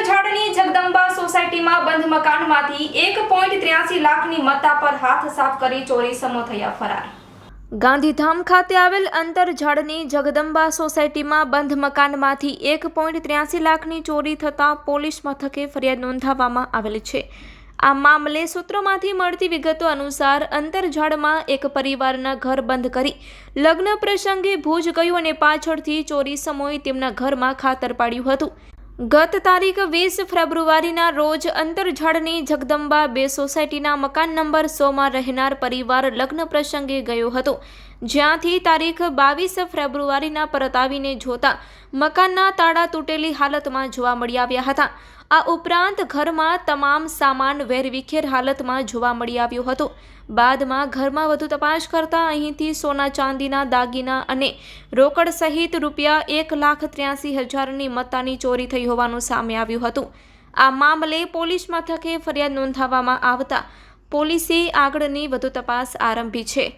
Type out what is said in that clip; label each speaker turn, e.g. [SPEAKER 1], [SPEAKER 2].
[SPEAKER 1] ઝાડની જગદંબા સોસાયટીમાં બંધ મકાનમાંથી એક પોઈન્ટ ત્ર્યાસી લાખની મત્તા પર હાથ સાફ કરી ચોરી સમો થયા ફરાર.
[SPEAKER 2] ગાંધીધામ ખાતે આવેલ અંતરઝાડની જગદંબા સોસાયટીમાં બંધ મકાનમાંથી એક પોઈન્ટ ત્ર્યાસી લાખની ચોરી થતાં પોલીસ મથકે ફરિયાદ નોંધાવવામાં આવેલી છે. આ મામલે સૂત્રોમાંથી મળતી વિગતો અનુસાર અંતરઝાડમાં એક પરિવારના ઘર બંધ કરી લગ્ન પ્રસંગે ભુજ ગયું અને પાછળથી ચોરી સમયે તેમના ઘરમાં ખાતર પાડ્યું હતું. ગત તારીખ વીસ ફેબ્રુઆરીના રોજ અંતરઝાડની જગદંબા બે સોસાયટીના મકાન નંબર સોમાં રહેનાર પરિવાર લગ્ન પ્રસંગે ગયો હતો. જ્યાંથી તારીખ બાવીસ ફેબ્રુઆરીના પરત આવીને જોતા મકાનના તાળા તૂટેલી હાલતમાં જોવા મળી આવ્યા હતા. આ ઉપરાંત ઘરમાં તમામ સામાન વેરવિખેર હાલતમાં જોવા મળી આવ્યો હતો. બાદમાં ઘરમાં વધુ તપાસ કરતા અહીંથી સોના ચાંદીના દાગીના અને રોકડ સહિત રૂપિયા એક લાખ ત્ર્યાસી હજારની મત્તાની ચોરી થઈ હોવાનું સામે આવ્યું હતું. આ મામલે પોલીસ મથકે ફરિયાદ નોંધાવવામાં આવતા પોલીસે આગળની વધુ તપાસ આરંભી છે.